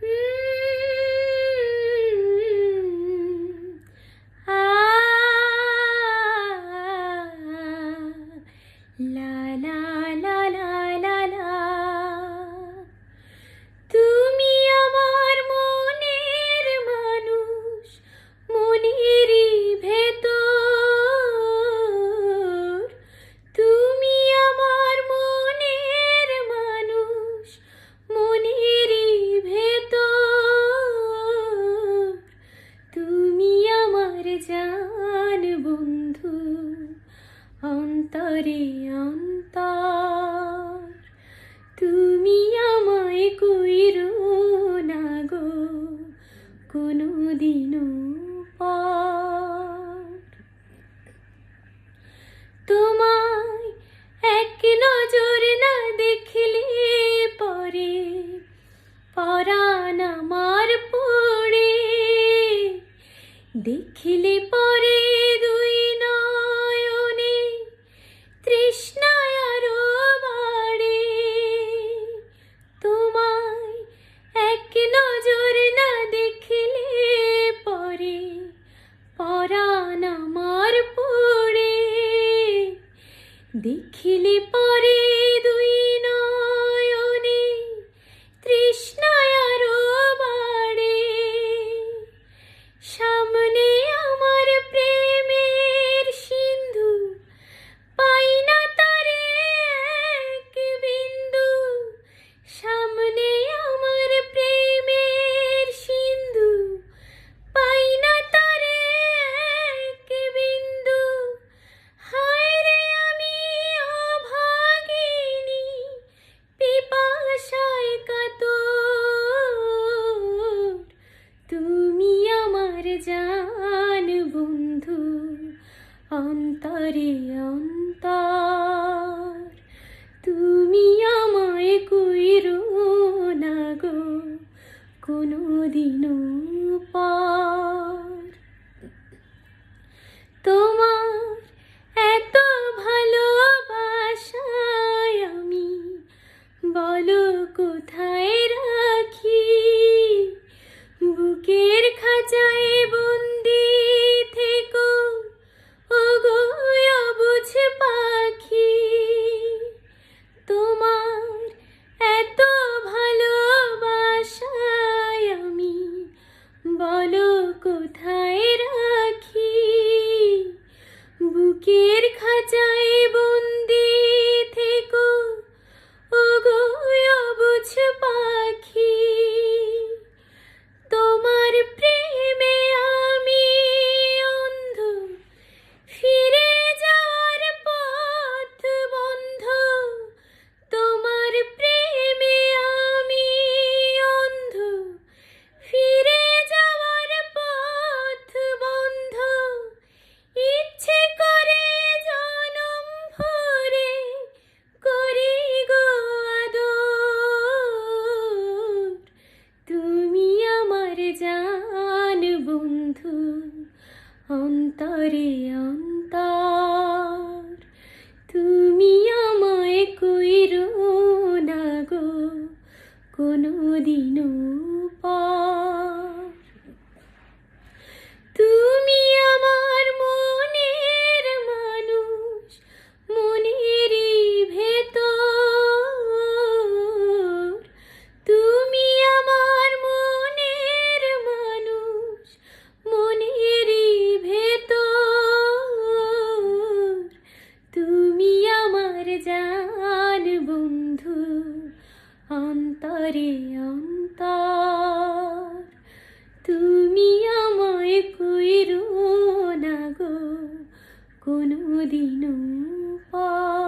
Hmm. জান বন্ধু, অন্তরে অন্তর। তুমি আমায় কইরো না গো কোনো দিনও তোমায় এক নজর না দেখলে পরে, পরাণ আমার দেখিলে পরে দুই নয়নে তৃষ্ণায় আরও বাড়ে। তোমায় এক নজর না দেখলে পরে পরাণ আমার পড়ে। দেখিলে পরে দুই অন্তরে অন্তর তুমি আমায় কইর না গো কোনো দিনও পর। তোমার বলো কোথায় রাখি? বুকের খাঁচায় বন্দি অন্তরে অন্তর অন্তরে অন্তর। তুমি আমায় কইরো না গো কোনো দিনও পর।